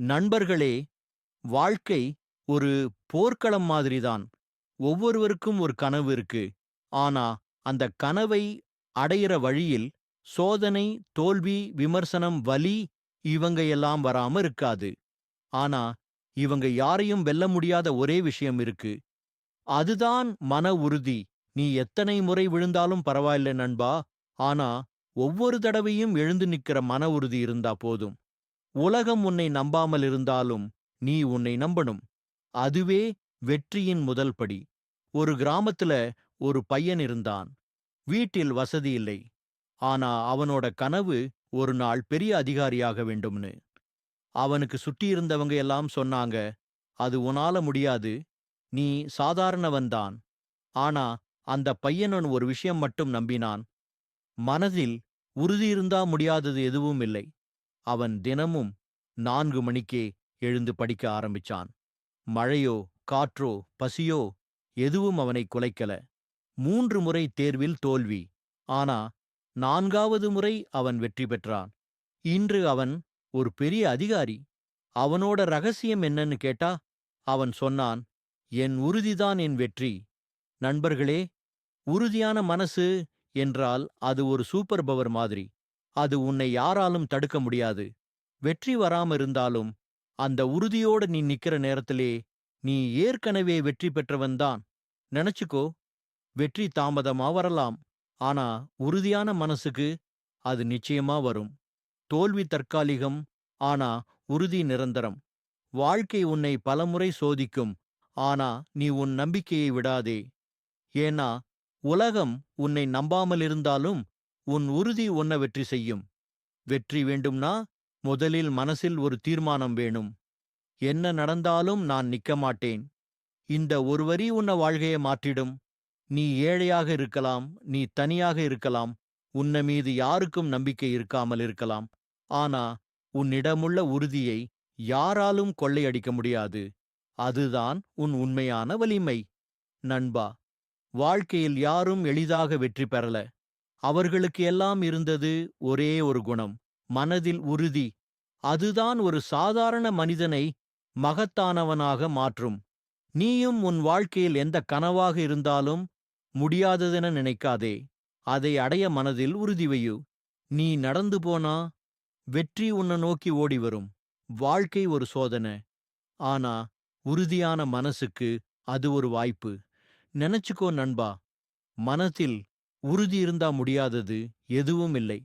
நண்பர்களே வாழ்க்கை ஒரு போர்க்களம் மாதிரிதான். ஒவ்வொருவருக்கும் ஒரு கனவு இருக்கு. ஆனா அந்த கனவை அடையிற வழியில் சோதனை தோல்வி விமர்சனம் வலி இவங்க எல்லாம் வராம இருக்காது. ஆனா இவங்க யாரையும் வெல்ல முடியாத ஒரே விஷயம் இருக்கு. அதுதான் மன உறுதி. நீ எத்தனை முறை விழுந்தாலும் பரவாயில்ல நண்பா. ஆனா ஒவ்வொரு தடவையும் எழுந்து நிக்கிற மன உறுதி இருந்தா போதும். உலகம் உன்னை நம்பாமல் இருந்தாலும் நீ உன்னை நம்பணும். அதுவே வெற்றியின் முதல் படி. ஒரு கிராமத்துல ஒரு பையன் இருந்தான். வீட்டில் வசதி இல்லை. ஆனா அவனோட கனவு ஒரு நாள் பெரிய அதிகாரியாக வேண்டும்னு. அவனுக்கு சுற்றியிருந்தவங்க எல்லாம் சொன்னாங்க அது உன்னால முடியாது. நீ சாதாரணவன்தான் ஆனா அந்த பையனன் ஒரு விஷயம் மட்டும் நம்பினான். மனதில் உறுதியிருந்தா முடியாதது எதுவும் இல்லை. அவன் தினமும் நான்கு மணிக்கே எழுந்து படிக்க ஆரம்பிச்சான். மழையோ காற்றோ பசியோ எதுவும் அவனை குலைக்கல. மூன்று முறை தேர்வில் தோல்வி. ஆனா நான்காவது முறை அவன் வெற்றி பெற்றான். இன்று அவன் ஒரு பெரிய அதிகாரி. அவனோட ரகசியம் என்னன்னு கேட்டா அவன் சொன்னான் என் உறுதிதான் என் வெற்றி. நண்பர்களே உறுதியான மனசு என்றால் அது ஒரு சூப்பர் பவர் மாதிரி. அது உன்னை யாராலும் தடுக்க முடியாது. வெற்றி வராம இருந்தாலும் அந்த உறுதியோட நீ நிக்கிற நேரத்திலே நீ ஏற்கனவே வெற்றி பெற்றவன்தான் நினைச்சுக்கோ வெற்றி தாமதமா வரலாம். ஆனா உறுதியான மனசுக்கு அது நிச்சயமா வரும். தோல்வி தற்காலிகம் ஆனா உறுதி நிரந்தரம். வாழ்க்கை உன்னை பலமுறை சோதிக்கும் ஆனா நீ உன் நம்பிக்கையை விடாதே. ஏன்னா உலகம் உன்னை நம்பாமல் இருந்தாலும் உன் உறுதி உன்ன வெற்றி செய்யும். வெற்றி வேண்டும்னா முதலில் மனசில் ஒரு தீர்மானம் வேணும். என்ன நடந்தாலும் நான் நிக்க மாட்டேன். இந்த ஒரு வரி உன்ன வாழ்க்கையை மாற்றிடும். நீ ஏழையாக இருக்கலாம் நீ தனியாக இருக்கலாம் உன்ன மீது யாருக்கும் நம்பிக்கை இருக்காமல் இருக்கலாம். ஆனா உன்னிடமுள்ள உறுதியை யாராலும் கொள்ளையடிக்க முடியாது. அதுதான் உன் உண்மையான வலிமை. நண்பா வாழ்க்கையில் யாரும் எளிதாக வெற்றி பெறல. அவர்களுக்கு எல்லாம் இருந்தது ஒரே ஒரு குணம் மனதில் உறுதி. அதுதான் ஒரு சாதாரண மனிதனை மகத்தானவனாக மாற்றும். நீயும் உன் வாழ்க்கையில் எந்த கனவாக இருந்தாலும் முடியாததென நினைக்காதே. அதை அடைய மனதில் உறுதி வையு. நீ நடந்து போனா வெற்றி உன்னை நோக்கி ஓடி வரும். வாழ்க்கை ஒரு சோதனை. ஆனா உறுதியான மனசுக்கு அது ஒரு வாய்ப்பு. நினைச்சுக்கோ நண்பா மனத்தில் உறுதி இருந்தா முடியாதது எதுவும் இல்லை.